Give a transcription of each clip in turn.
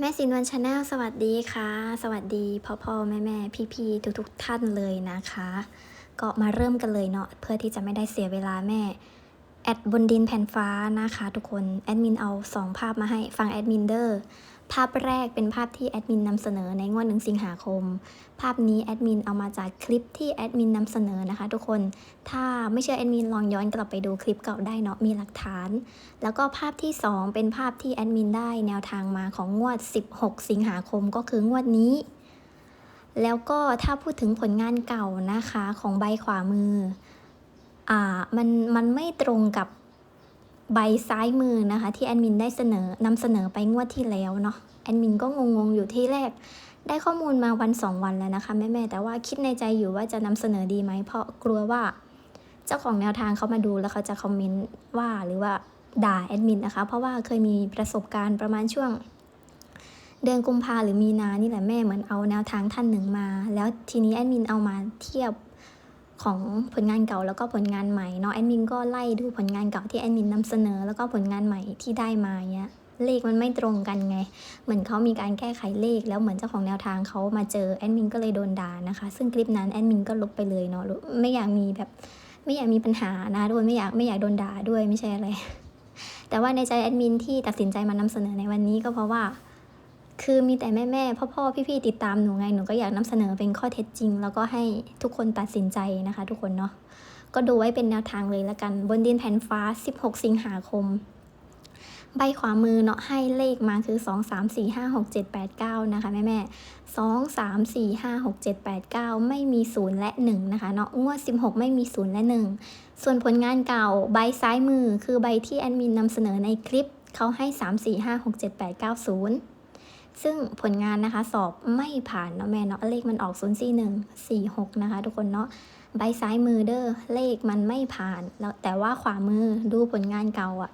แม่สินวันชาแนลสวัสดีค่ะ สวัสดีพ่อพ่อแม่แม่พี่พี่ทุกทุกท่านเลยนะคะ ก็มาเริ่มกันเลยเนาะเพื่อที่จะไม่ได้เสียเวลาแม่ แอดบนดินแผ่นฟ้านะคะ ทุกคน แอดมินเอา 2 ภาพมาให้ฟังแอดมินเดอร์ ภาพแรกเป็นภาพที่แอดมินนำเสนอในงวดหนึ่งสิงหาคม ภาพนี้แอดมินเอามาจากคลิปที่แอดมินนำเสนอนะคะ ทุกคน ถ้าไม่เชื่อแอดมินลองย้อนกลับไปดูคลิปเก่าได้เนาะมีหลักฐาน แล้วก็ภาพที่ 2 เป็นภาพที่แอดมินได้แนวทางมาของงวด 16 สิงหาคมก็คืองวดนี้ แล้วก็ถ้าพูดถึงผลงานเก่านะคะของใบขวามือ อ่ามันมันไม่ตรงกับ ใบซ้ายมือนะคะ ที่แอดมินได้เสนอนำเสนอไปงวดที่แล้วเนาะแอดมินก็งงๆอยู่ที่แรก ได้ข้อมูลมาวันสองวันแล้วนะคะแม่ๆแต่ว่าคิดในใจอยู่ว่าจะนำเสนอดีไหมเพราะกลัวว่า เจ้าของแนวทางเขามาดูแล้วเขาจะคอมเมนต์ว่าหรือว่าด่าแอดมินนะคะ เพราะว่าเคยมีประสบการณ์ประมาณช่วง เดือนกุมภาหรือมีนานี่แหละแม่เหมือนเอาแนวทางท่านหนึ่งมา แล้วทีนี้แอดมินเอามาเทียบ ของผลงานเก่าแล้วก็ผลงานใหม่เนาะแอดมินก็ไล่ดูผลงานเก่าที่แอดมินนำเสนอ แล้วก็ผลงานใหม่ที่ได้มาเนี้ยเลขมันไม่ตรงกันไง เหมือนเขามีการแก้ไขเลข แล้วเหมือนเจ้าของแนวทางเขามาเจอแอดมินก็เลยโดนด่านะคะ ซึ่งคลิปนั้นแอดมินก็ลบไปเลยเนาะไม่อยากมีแบบไม่อยากมีปัญหานะทุกคนไม่อยากไม่อยากโดนด่าด้วยไม่ใช่อะไร แต่ว่าในใจแอดมินที่ตัดสินใจมานำเสนอในวันนี้ก็เพราะว่า คือมีแต่แม่แม่พ่อพ่อพี่พี่ๆติดตามหนูไงหนูก็อยากนำเสนอเป็นข้อเท็จจริง แล้วก็ให้ทุกคนตัดสินใจนะคะ ทุกคนเนาะก็ดูไว้เป็นแนวทางเลยละกัน บนดินแผ่นฟ้า 16 สิงหาคม ใบขวามือเนาะให้เลขมาคือ 2 3 4 5 6 7 8 9 นะคะแม่แม่2 3 4 5 6 7 8 9ไม่มี0และ1นะคะเนาะงวด16ไม่มี0และ1ส่วนผลงานเก่าใบซ้ายมือคือใบที่แอดมินนำเสนอในคลิปเขาให้3 4 5 6 7 8 9 0 ซึ่งผลงานนะคะสอบไม่ผ่านเนาะแม่เนาะเลขมันออก 0 4 1 4 6 นะคะ ทุกคนเนาะใบซ้ายมือเด้อเลขมันไม่ผ่านแล้วแต่ว่าขวามือดูผลงานเก่าอะ่ะ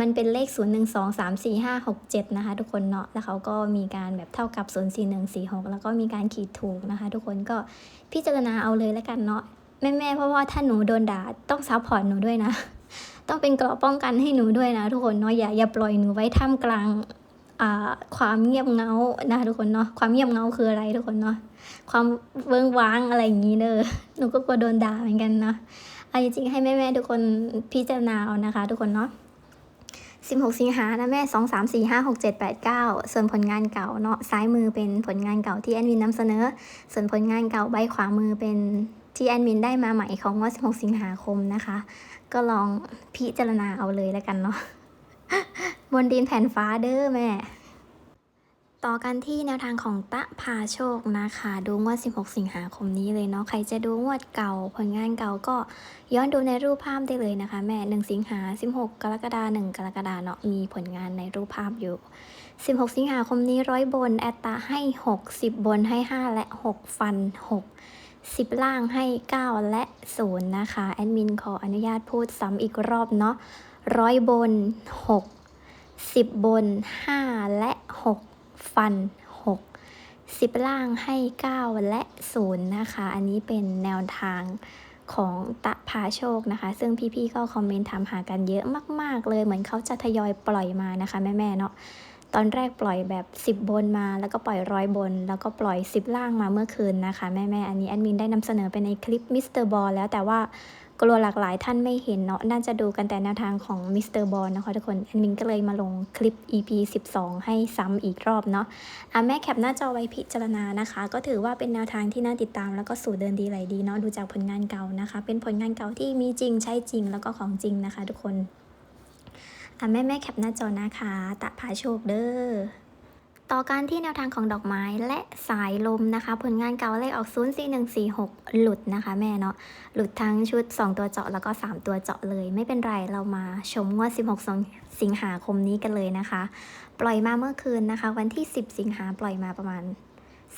มันเป็นเลข 0 1 2 3 4 5 6 7 นะคะ ทุกคนเนาะ แล้วเขาก็มีการแบบเท่ากับ 0 4 1 4 6 แล้วก็มีการขีดถูกนะคะ ทุกคนก็พิจารณาเอาเลยแล้วกันเนาะแม่ๆเพราะว่าถ้าหนูโดนด่าต้องซัพพอร์ตหนูด้วยนะ ต้องเป็นเกราะป้องกันให้หนูด้วยนะ ทุกคนเนาะอย่าอย่าปล่อยหนูไว้ท่ามกลาง ความเงียบเงานะคะทุกคนเนาะความเงียบเงาคืออะไรทุกคนเนาะความเวิ้งว้างอะไรอย่างนี้เด้อหนูก็กลัวโดนด่าเหมือนกันเนาะเอาจริงๆให้แม่ๆทุกคนพิจารณาเอานะคะ ทุกคนเนาะ16สิงหานะแม่2 3 4 5 6 7 8 9ส่วนผลงานเก่าเนาะซ้ายมือเป็นผลงานเก่าที่แอดมินนำเสนอ ส่วนผลงานเก่าใบขวามือเป็นที่แอดมินได้มาใหม่ของงวด16สิงหาคมนะคะ ก็ลองพิจารณาเอาเลยแล้วกันเนาะ บนดินแผ่นฟ้าเด้อแม่ ต่อกันที่แนวทางของตะพาโชคนะคะ ดูงวด 16 สิงหาคมนี้เลยเนาะ ใครจะดูงวดเก่าผลงานเก่าก็ย้อนดูในรูปภาพได้เลยนะคะ แม่ 1 สิงหา 16 กรกฎาคม1กรกฎาคมเนาะ มีผลงานในรูปภาพอยู่ 16 สิงหาคมนี้ร้อยบน แอตตาให้6 10บนให้ 5 และ 6 ฟัน 6 10 ล่างให้ 9 และ 0 นะคะ แอดมินขออนุญาตพูดซ้ำอีกรอบเนาะร้อยบน 6 10บน5และ6ฟัน6 10ล่างให้9และ0นะคะ อันนี้เป็นแนวทางของตะพาโชคนะคะ ซึ่งพี่ๆก็คอมเมนต์ถามหากันเยอะมาก ๆ เลยเหมือนเขาจะทยอยปล่อยมานะคะ แม่ๆเนาะตอนแรกปล่อยแบบ 10 บนมา แล้วก็ปล่อยร้อยบน แล้วก็ปล่อย 10 ล่างมาเมื่อคืนนะคะ แม่ๆอันนี้แอดมินได้นำเสนอไปในคลิปมิสเตอร์บอลแล้วแต่ว่า กลัวหลากหลายท่านไม่เห็นเนาะน่าจะดูกันแต่แนวทางของมิสเตอร์บอลนะคะทุกคนแอดมินก็เลยมาลงคลิป EP 12 ให้ซ้ำอีกรอบเนาะอะแม่แคปหน้าจอไว้พิจารณานะคะ ก็ถือว่าเป็นแนวทางที่น่าติดตามแล้วก็สู่เดินดีไหลดีเนาะดูจากผลงานเก่านะคะ เป็นผลงานเก่าที่มีจริงใช้จริงแล้วก็ของจริงนะคะ ทุกคนอะแม่แม่แคปหน้าจอนะคะตะพาโชคเด้อ ต่อการที่แนวทางของดอกไม้และสายลมนะคะ ผลงานเก่าเลขออก 0 4 1 4 6 หลุดนะคะแม่เนาะหลุดทั้งชุด 2 ตัวเจาะแล้วก็ 3 ตัวเจาะเลย ไม่เป็นไรเรามาชมงวด 16 สิงหาคมนี้กันเลยนะคะ ปล่อยมาเมื่อคืนนะคะ วันที่ 10 สิงหาปล่อยมาประมาณ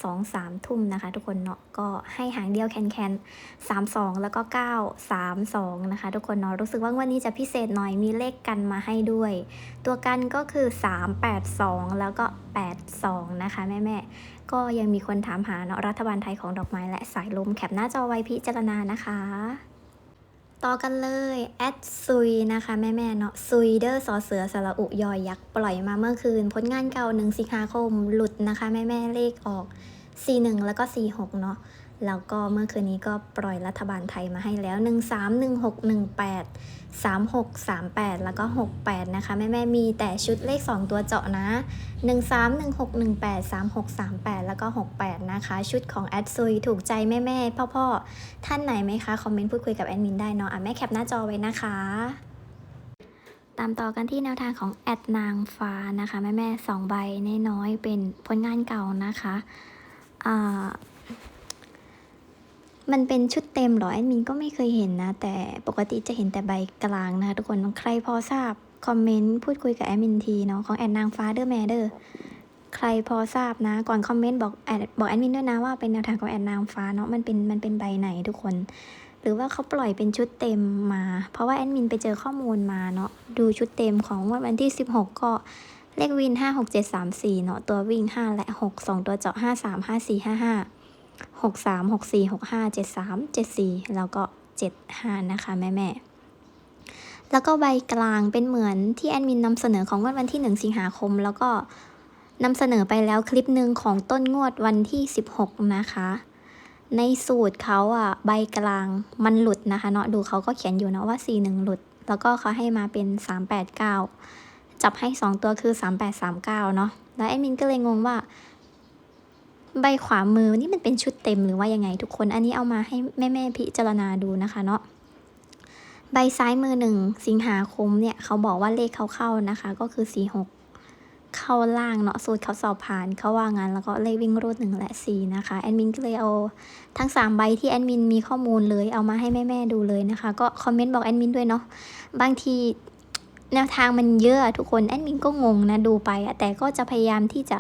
สองสามทุ่มนะคะ ทุกคนเนาะก็ให้หางเดียวแคนแคนสามสองแล้วก็เก้าสามสองนะคะ ทุกคนเนาะรู้สึกว่างวันนี้จะพิเศษหน่อยมีเลขกันมาให้ด้วย ตัวกันก็คือสามแปดสองแล้วก็แปดสองนะคะแม่แม่ก็ยังมีคนถามหาเนาะรัฐบาลไทยของดอกไม้และสายลมแคปหน้าจอไว้พิจารณานะคะ ต่อกันเลยแอดซุยนะคะแม่แม่เนาะซุยเดอร์สอเสือสระอุยอยักษ์ปล่อยมาเมื่อคืน ผลงานเก่าหนึ่งสิงหาคมหลุดนะคะแม่แม่เลขออก 41 แล้วก็ 46 เนาะ แล้วก็เมื่อคืนนี้ก็ปล่อยรัฐบาลไทยมาให้แล้ว 131618 3638 แล้วก็ 68 นะคะ แม่ๆมีแต่ชุดเลข 2 ตัวเจาะนะ 131618 3638 แล้วก็ 68 นะคะ ชุดของแอดซุยถูกใจแม่ๆพ่อๆท่านไหนไหมคะ คอมเมนต์พูดคุยกับแอดมินได้เนาะอะแม่แคปหน้าจอไว้นะคะตามต่อกันที่แนวทางของแอดนางฟ้านะคะ แม่แม่สองใบน้อยๆเป็นผลงานเก่านะคะอ่า มันเป็นชุดเต็มเหรอแอดมินก็ไม่เคยเห็นนะ แต่ปกติจะเห็นแต่ใบกลางนะคะทุกคนใครพอทราบคอมเมนต์พูดคุยกับแอดมินทีเนาะของแอดนางฟ้าเดอร์แมเดอร์ใครพอทราบนะ ก่อนคอมเมนต์บอกแอดบอกแอดมินด้วยนะว่าเป็นแนวทางของแอดนางฟ้าเนาะมันเป็นมันเป็นใบไหนทุกคน หรือว่าเขาปล่อยเป็นชุดเต็มมา เพราะว่าแอดมินไปเจอข้อมูลมาเนาะดูชุดเต็มของวดวันที่ 16 ก็เลขวิน 5 6 7 3 4 เนาะตัววิ่ง 5 และ 6 2 ตัวเจาะ 5 3 5 4 5 5 6 3 6 4 6 5 7 3 7 4แล้วก็7 5นะคะแม่แม่แล้วก็ใบกลางเป็นเหมือนที่แอดมินนำเสนอของงวดวันที่ 1 สิงหาคม แล้วก็นำเสนอไปแล้วคลิปหนึ่งของต้นงวดวันที่ 16 นะคะ ในสูตรเขาอะใบกลางมันหลุดนะคะ เนาะดูเขาก็เขียนอยู่เนาะว่า 41 หลุด แล้วก็เขาให้มาเป็น 389 จับให้ 2 ตัวคือ 3839 เนาะแล้วแอดมินก็เลยงงว่า ใบขวามือนี่มันเป็นชุดเต็มหรือว่ายังไงทุกคน อันนี้เอามาให้แม่ๆพิจารณาดูนะคะเนาะ ใบซ้ายมือหนึ่งสิงหาคมเนี่ยเขาบอกว่าเลขเขาเข้านะคะ ก็คือ46เข้าล่างเนาะสูตรเขาสอบผ่านเขาว่างานแล้วก็เลขวิ่งรูดหนึ่งและสี่นะคะแอดมินก็เลยเอาทั้ง3ใบที่แอดมินมีข้อมูลเลยเอามาให้แม่ๆดูเลยนะคะ ก็คอมเมนต์บอกแอดมินด้วยเนาะบางทีแนวทางมันเยอะอะทุกคนแอดมินก็งงนะดูไปอะแต่ก็จะพยายามที่จะ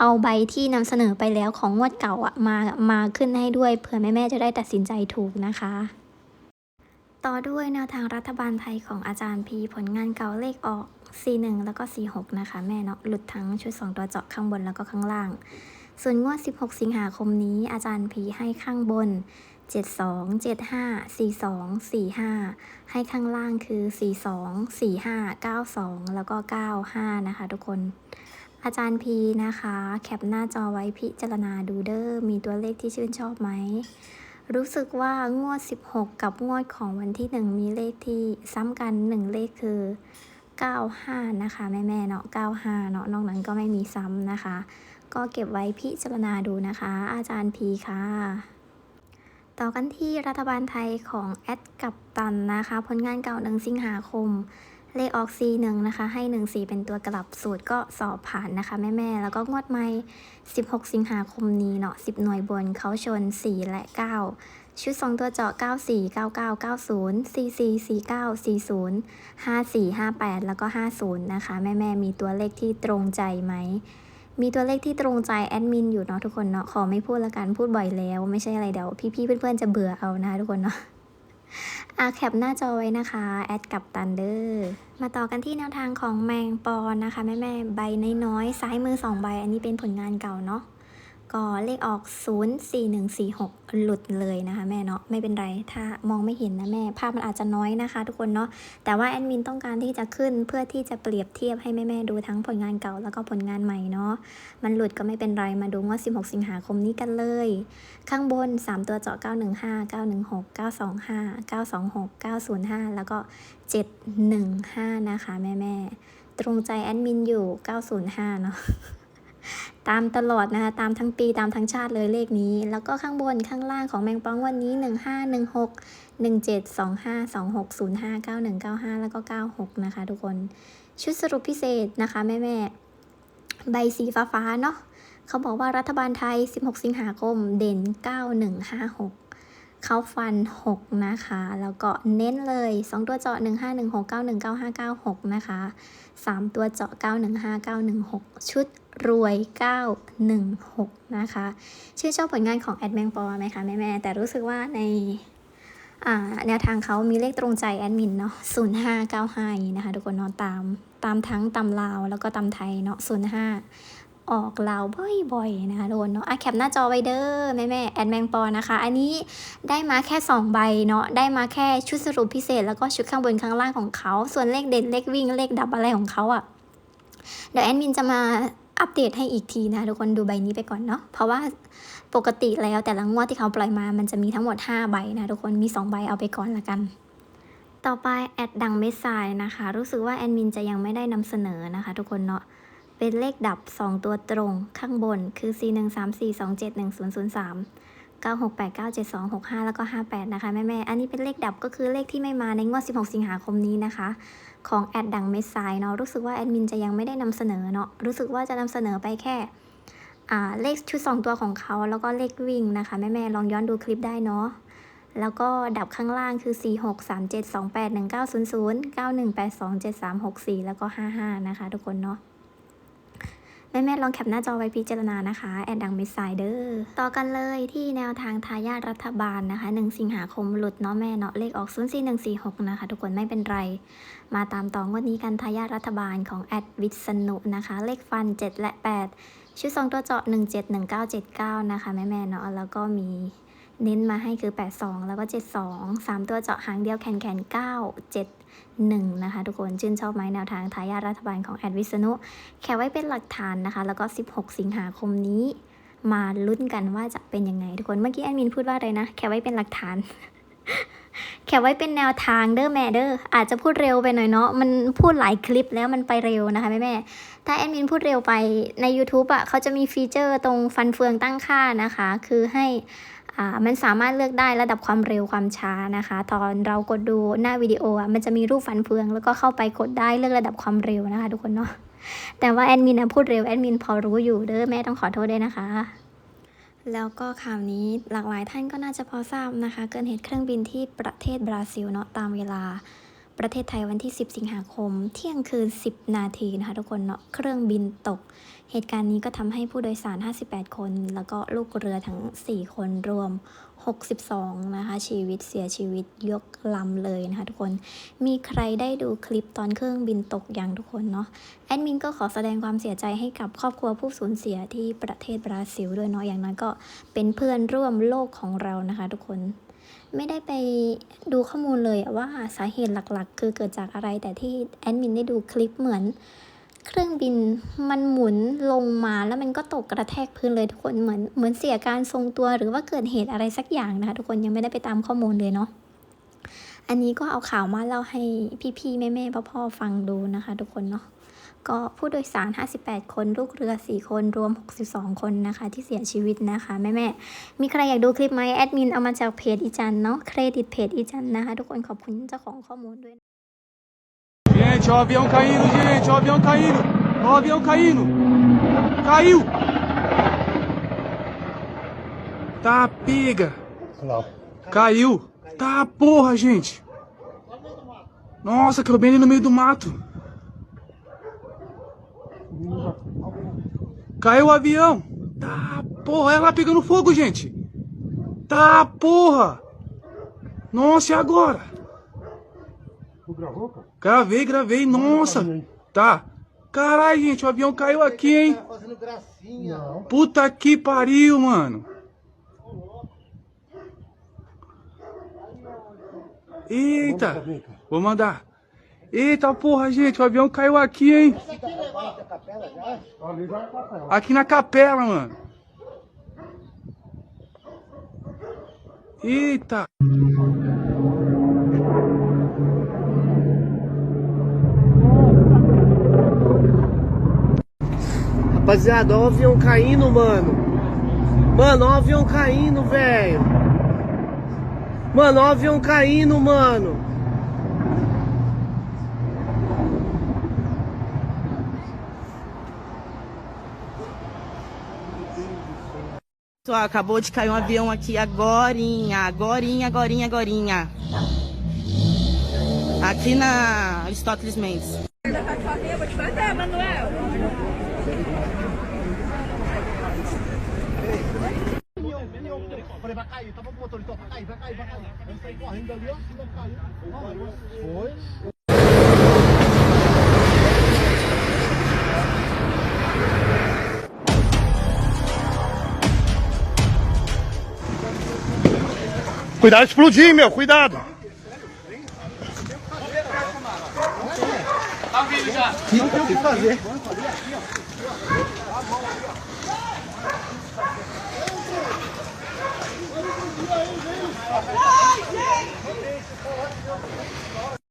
เอาใบที่นำเสนอไปแล้วของงวดเก่าอะมามาขึ้นให้ด้วยเผื่อแม่ๆจะได้ตัดสินใจถูกนะคะ ต่อด้วยแนวทางรัฐบาลไทยของอาจารย์พีผลงานเก่าเลขออก 41 แล้วก็ 46 นะคะ แม่เนาะหลุดทั้งชุด 2 ตัวเจาะข้างบนแล้วก็ข้างล่าง ส่วนงวด 16 สิงหาคมนี้ อาจารย์พีให้ข้างบน72 75 42 45 ให้ข้างล่างคือ 42 45 92 แล้วก็ 95 นะคะทุกคน อาจารย์พีนะคะ แคปหน้าจอไว้พิจารณาดูเด้อมีตัวเลขที่ชื่นชอบไหม รู้สึกว่างวด 16 กับงวดของวันที่ 1 มีเลขที่ซ้ำกัน 1 เลขคือ 95 นะคะ แม่ๆเนาะ95 เนาะนอกนั้นก็ไม่มีซ้ำนะคะ ก็เก็บไว้พิจารณาดูนะคะ อาจารย์พีค่ะต่อกันที่รัฐบาลไทยของแอดกับตันนะคะ ผลงานเก่าหนึ่งสิงหาคม เลขออก C1 นะคะ ให้ 1 4 เป็นตัวกลับสูตรก็สอบผ่านนะคะแม่ๆ แล้วก็งวดใหม่ 16 สิงหาคมนี้เนาะ 10 หน่วยบนเขาชน 4 และ 9 ชุด 2 ตัวเจาะ 94 99 90 44 49 40 54 58 แล้วก็ 50 นะคะ แม่ๆ มีตัวเลขที่ตรงใจไหม มีตัวเลขที่ตรงใจแอดมินอยู่เนาะทุกคนเนาะ ขอไม่พูดละกัน พูดบ่อยแล้ว ไม่ใช่อะไรเดี๋ยวพี่ๆ เพื่อนๆ จะเบื่อเอานะคะทุกคนเนาะ อาแคปหน้าจอไว้นะคะแอดกับตันเดอร์มาต่อกันที่แนวทางของแมงปอนนะคะ แม่แม่ใบน้อยๆซ้ายมือ 2 ใบ อันนี้เป็นผลงานเก่าเนาะ ก็เลขออก 04146 หลุดเลยนะคะแม่เนาะไม่เป็นไรถ้ามองไม่เห็นนะแม่ ภาพมันอาจจะน้อยนะคะทุกคนเนาะแต่ว่าแอดมินต้องการที่จะขึ้นเพื่อที่จะเปรียบเทียบให้แม่ๆดูทั้งผลงานเก่าแล้วก็ผลงานใหม่เนาะมันหลุดก็ไม่เป็นไรมาดูงว่า16 สิงหาคมนี้กันเลย ข้างบน 3 ตัวเจาะ 915 916 925 926 905 แล้วก็ 715 นะคะแม่แม่ๆตรงใจแอดมินอยู่ 905 เนาะ ตามตลอดนะคะตามทั้งปีตามทั้งชาติเลยเลขนี้ แล้วก็ข้างบนข้างล่างของแมงปองวันนี้ 1516 1725 2605 9195 แล้วก็ 96 นะคะทุกคนชุดสรุปพิเศษนะคะแม่แม่ใบสีฟ้าๆเนาะเขาบอกว่ารัฐบาลไทย 16 สิงหาคมเด่น 9156 เขาฟัน 6 นะคะ แล้วก็เน้นเลย 2 ตัวเจาะ 1516 919596นะคะ 3 ตัวเจาะ 915 916 ชุดรวย 916 นะคะ ชื่อชอบผลงานของแอดแมงปอไหมคะ แม่ๆแต่รู้สึกว่าในอ่าแนวทางเขามีเลขตรงใจแอดมินเนาะ0595อย่างนี้นะคะ ทุกคนเนาะตาม ตามทั้งตำลาวแล้วก็ตำไทยเนาะ05 ออกลาบ่อยๆนะคะทุกคนเนาะอะแคปหน้าจอไว้เด้อแม่แม่แอดแมงปอนะคะ อันนี้ได้มาแค่ 2 ใบเนาะได้มาแค่ชุดสรุปพิเศษ แล้วก็ชุดข้างบนข้างล่างของเขา ส่วนเลขเด่นเลขวิ่งเลขดับอะไรของเขาอะ่ะเดี๋ยวแอดมินจะมาอัปเดตให้อีกทีนะทุกคนดูใบนี้ไปก่อนเนาะเพราะว่าปกติแล้วแต่ละงวดที่เขาปล่อยมามันจะมีทั้งหมด 5 ใบนะทุกคนมี 2 ใบเอาไปก่อนละกันต่อไปแอดดังเมสไซน์นะคะ รู้สึกว่าแอดมินจะยังไม่ได้นำเสนอนะคะ ทุกคนเนาะ เป็นเลขดับ 2 ตัวตรงข้างบนคือ 4 1 3 4 2 7 1 0 0 3 9 6 8 9 7 2 6 5 แล้วก็ 58 นะคะแม่ๆอันนี้เป็นเลขดับก็คือเลขที่ไม่มาในงวด 16 สิงหาคมนี้นะคะ ของแอดดังเมสไซเนาะรู้สึกว่าแอดมินจะยังไม่ได้นำเสนอเนาะรู้สึกว่าจะนำเสนอไปแค่เลขชุด 2 ตัวของเขา แล้วก็เลขวิ่งนะคะแม่ๆลองย้อนดูคลิปได้เนาะแล้วก็ดับข้างล่างคือ 4 6 3 7 2 8 1 9 0 0 9 1 8 2 7 3 6 4 แล้วก็ 55 นะคะทุกคนเนาะ แม่ๆลองแคปหน้าจอไว้พิจารณานะคะ แอดดังเมสไซเดอร์ต่อกันเลยที่แนวทางทายาทรัฐบาลนะคะ 1 สิงหาคมหลุดเนาะแม่เนาะเลขออก 04146 นะคะ ทุกคนไม่เป็นไร มาตามต่องวดนี้กันทายาทรัฐบาลของแอดวิษณุนะคะ เลขฟัน 7 และ 8 ชุด2ตัวเจาะ 171979 นะคะแม่แม่ๆเนาะแล้วก็มี เน้นมาให้คือ 82 แล้วก็ 72 3 ตัวเจาะหางเดียวแขนแขน9 7 1 นะคะ ทุกคนชื่นชอบไหมแนวทางทายาทรัฐบาลของแอดวิษณุแค่ไว้เป็นหลักฐานนะคะ แล้วก็ 16 สิงหาคมนี้ มาลุ้นกันว่าจะเป็นยังไงทุกคนเมื่อกี้แอดมินพูดว่าอะไรนะ แค่ไว้เป็นหลักฐาน แค่ไว้เป็นแนวทางเด้อแม่เด้ออาจจะพูดเร็วไปหน่อยเนาะมันพูดหลายคลิปแล้วมันไปเร็วนะคะแม่แม่ถ้าแอดมินพูดเร็วไปใน YouTube อะเขาจะมีฟีเจอร์ตรงฟันเฟืองตั้งค่านะคะ คือให้ มันสามารถเลือกได้ระดับความเร็วความช้านะคะ ตอนเรากดดูหน้าวิดีโออะมันจะมีรูปฟันเฟือง แล้วก็เข้าไปกดได้เลือกระดับความเร็วนะคะทุกคนเนาะแต่ว่าแอดมินพูดเร็วแอดมินพอรู้อยู่เด้อแม่ต้องขอโทษด้วยนะคะแล้วก็ข่าวนี้หลากหลายท่านก็น่าจะพอทราบนะคะ เกิดเหตุเครื่องบินที่ประเทศบราซิลเนาะตามเวลา ประเทศไทยวันที่ 10 สิงหาคม เที่ยงคืน 10 นาทีนะคะทุกคนเนาะเครื่องบินตก เหตุการณ์นี้ก็ทำให้ผู้โดยสาร 58 คน แล้วก็ลูกเรือทั้ง 4 คนรวม62 นะคะ ชีวิตเสียชีวิตยกลำเลยนะคะทุกคน มีใครได้ดูคลิปตอนเครื่องบินตกอย่างทุกคนเนาะแอดมินก็ขอแสดงความเสียใจให้กับครอบครัวผู้สูญเสียที่ประเทศบราซิลด้วยเนาะอย่างน้อยก็เป็นเพื่อนร่วมโลกของเรานะคะทุกคนไม่ได้ไปดูข้อมูลเลยว่าสาเหตุหลักๆ คือเกิดจากอะไรแต่ที่แอดมินได้ดูคลิปเหมือน เครื่องบินมันหมุนลงมาแล้วมันก็ตกกระแทกพื้นเลยทุกคนเหมือนเหมือนเสียการทรงตัวหรือว่าเกิดเหตุอะไรสักอย่างนะคะทุกคนยังไม่ได้ไปตามข้อมูลเลยเนาะอันนี้ก็เอาข่าวมาเล่าให้พี่ๆแม่ๆพ่อๆฟังดูนะคะ ทุกคนเนาะก็ผู้โดยสาร 58 คน ลูกเรือ 4 คน รวม 62 คนนะคะ ที่เสียชีวิตนะคะ แม่ๆมีใครอยากดูคลิปไหมแอดมินเอามาจากเพจอีจันเนาะ เครดิตเพจอีจันนะคะ ทุกคนขอบคุณเจ้าของข้อมูลด้วย Gente, ó o avião caindo, gente, ó o avião caindo. Ó o avião caindo. Caiu. Tá pega. Caiu. Tá porra, gente. Nossa, caiu bem ali no meio do mato. Caiu o avião. Tá porra, ela lá pegando fogo, gente. Tá porra. Nossa, e agora? Tu gravou, cara? Gravei, gravei, nossa. Tá. Caralho, gente, o avião caiu aqui, hein? Tá fazendo gracinha. Não. Puta que pariu, mano. Eita. Vou mandar. Eita porra, gente, o avião caiu aqui, hein? É papel. Aqui na capela, mano. Eita. Rapaziada, ó o avião caindo, mano. Mano, ó o avião caindo, velho. Mano, ó o avião caindo, mano. Pessoal, acabou de cair um avião aqui agorinha, agorinha, agorinha, agorinha. Aqui na Aristóteles Mendes. eu, falei, vai cair, tava com o motorista, vai cair, vai cair, vai cair. Ele saí correndo ali, ó, não vai cair. foi. Cuidado de explodir, meu, cuidado. Tá vindo já. Não tem o que fazer. Ik ben hier zo volwassen, ik.